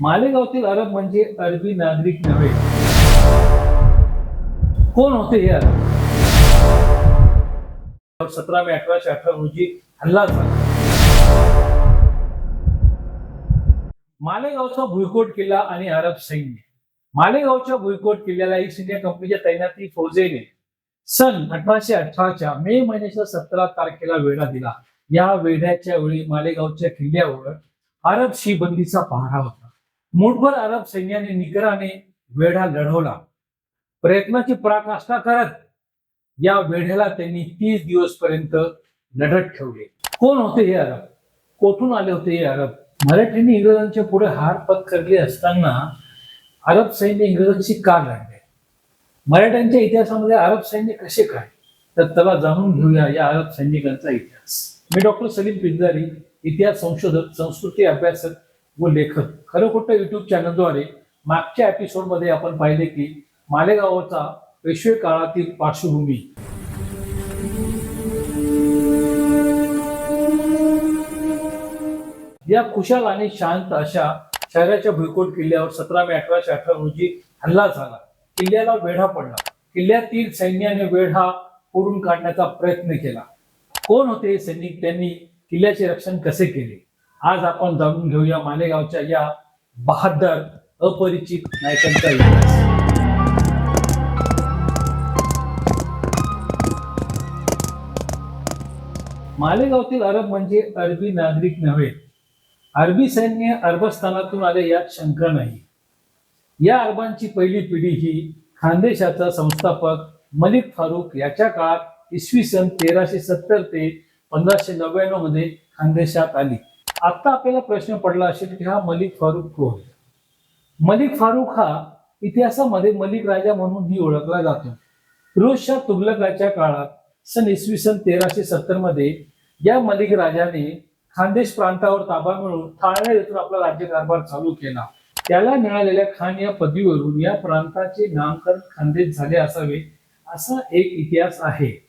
मालेगावतील अरब म्हणजे अरबी नागरिक नव्हे. कोण होते हे अरब? सतरा मे अठराशे अठरा रोजी हल्ला झाला. मालेगावचा भुईकोट किल्ला आणि अरब सैन्य. मालेगावच्या भुईकोट किल्ल्याला ईस्ट इंडिया कंपनीच्या तैनाती फौजेने सन अठराशे अठराच्या मे महिन्याच्या सतरा तारखेला वेढा दिला. या वेढ्याच्या वेळी मालेगावच्या किल्ल्यावर अरब बंदीचा पहारा होता. मुठभर अरब सैन्याने निकराने वेढा लढवला. प्रयत्नाची पराकाष्ठा करत या वेढ्याला त्यांनी तीस दिवस पर्यंत लढत ठेवले. कोण होते हे अरब? कोठून आले होते हे अरब? मराठ्यांनी इंग्रजांच्या पुढे हार पत्करली असताना अरब सैन्य इंग्रजांशी का लढले? मराठ्यांच्या इतिहासामध्ये अरब सैन्य कसे काय? तर त्याला जाणून घेऊया या अरब सैनिकांचा इतिहास. मी डॉक्टर सलीम पिंजारी इतिहास संशोधक संस्कृती अभ्यासक व लेखक खरं खोटं युट्यूब चॅनलद्वारे मागच्या एपिसोडमध्ये आपण पाहिले की मालेगावचा पेशवे काळातील पार्श्वभूमी. या खुशाल आणि शांत अशा शहराच्या भुईकोट किल्ल्यावर सतरा मे अठराशे अठरा रोजी हल्ला झाला. किल्ल्याला वेढा पडला. किल्ल्यातील सैन्याने वेढा फोडून काढण्याचा प्रयत्न केला. कोण होते हे सैनिक? त्यांनी किल्ल्याचे रक्षण कसे केले? आज आपण जाणून घेऊया मालेगावच्या या बहादर अपरिचित नायकांचा इतिहास. मालेगावतील अरब म्हणजे अरबी नागरिक नव्हे. अरबी सैन्य अरबस्थानातून आले यात शंका नाही. या अरबांची पहिली पिढी ही खानदेशाचा संस्थापक मलिक फारुख याच्या काळात इसवी सन तेराशे सत्तर ते पंधराशे नव्याण्णवमध्ये खानदेशात आली. आता आपल्याला प्रश्न पडला असेल की हा मलिक फारुख कोण? मलिक फारुख हा इतिहासामध्ये मलिक राजा म्हणून ही ओळखला जातो. फिरोजशाह तुगलकाच्या काळात सन इसवी सन तेराशे सत्तरमध्ये या मलिक राजाने खानदेश प्रांतावर ताबा मिळवून ठाणे येथून आपला राज्यकारभार चालू केला. त्याला मिळालेल्या खान या पदवीवरून या प्रांताचे नामकरण खानदेश झाले असावे असा एक इतिहास आहे.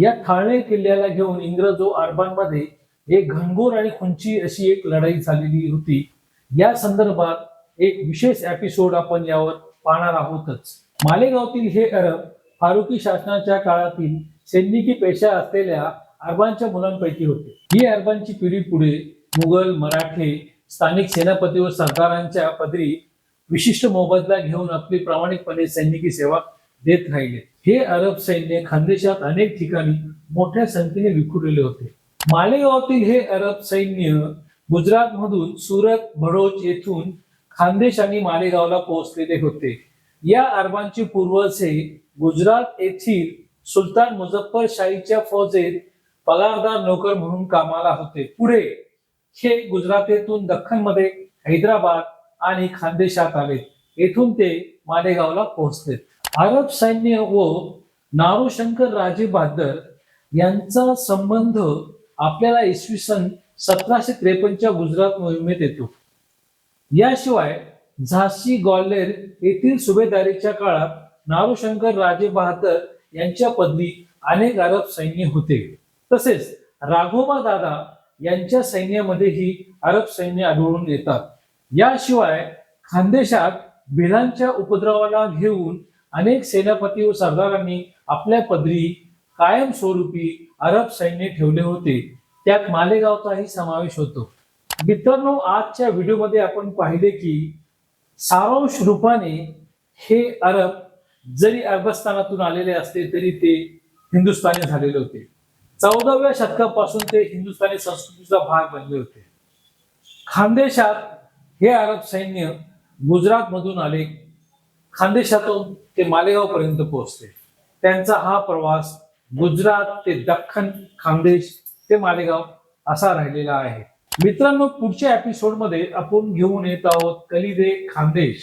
या ठाणे किल्ल्याला घेऊन इंग्रज अरबांमध्ये एक घनघोर आणि खुंची अशी एक लढाई झालेली होती. या संदर्भात एक विशेष एपिसोड आपण यावर पाहणार आहोतच. मालेगावतील हे अरब फारुकी शासनाच्या काळातील सैनिकी पेशा असलेल्या अरबांच्या मुलांपैकी होते. ही अरबांची पिढी पुढे मुघल मराठे स्थानिक सेनापती व सरदारांच्या पदरी विशिष्ट मोबदला घेऊन आपली प्रामाणिकपणे सैनिकी सेवा देत राहिले. हे अरब सैन्य खानदेशात अनेक ठिकाणी मोठ्या संख्येने विखुरलेले होते. मालेगावातील हे अरब सैन्य गुजरात मधून सुरत भडोच येथून खानदेश आणि मालेगावला पोहोचलेले होते. या अरबांचे पूर्वज हे गुजरात येथील सुलतान मुझफ्फर शाहीच्या फौजेत पगारदार नोकर म्हणून कामाला होते. पुढे हे गुजरातेतून दख्खनमध्ये हैदराबाद आणि खानदेशात आले. येथून ते मालेगावला पोहोचले. अरब सैन्य व नारोशंकर राजे बहादर यांचा संबंध आपल्याला इसवी सन सतराशे त्रेपन्नच्या गुजरात मोहिमेत येतो. याशिवाय झाशी ग्वाल्हेर येथील सुभेदारीच्या काळात नारोशंकर राजे बहादर यांच्या पदवी अनेक अरब सैन्य होते. तसेच राघोबा दादा यांच्या सैन्यामध्येही अरब सैन्य आढळून येतात. याशिवाय खानदेशात भिलांच्या उपद्रवाला घेऊन अनेक सेनापती व सरदारांनी आपल्या पदरी कायमस्वरूपी अरब सैन्य ठेवले होते. त्यात मालेगावचाही समावेश होतो. मित्रांनो आजच्या व्हिडिओमध्ये आपण पाहिले की सारांश रूपाने हे अरब जरी अरबस्थानातून आलेले असले तरी ते हिंदुस्थानी झालेले होते. चौदाव्या शतकापासून ते हिंदुस्थानी संस्कृतीचा भाग बनले होते. खानदेशात हे अरब सैन्य गुजरात मधून आले. खानदेशातून ते मालेगाव पर्यंत पोहोचले. त्यांचा हा प्रवास गुजरात ते दख्खन खानदेश ते मालेगाव असा राहिलेला आहे. मित्रांनो पुढच्या एपिसोडमध्ये आपण घेऊन येत आहोत कलिदे खानदेश.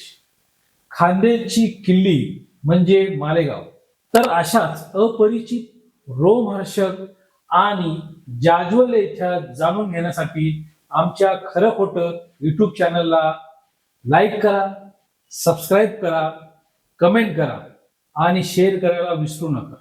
खानदेशची किल्ली म्हणजे मालेगाव. तर अशाच अपरिचित रोमहर्षक आणि जाज्वल इतिहास जाणून घेण्यासाठी आमच्या खरं खोटं युट्यूब चॅनलला लाईक करा सबस्क्राईब करा कमेंट करा आणि शेअर करायला विसरू नका.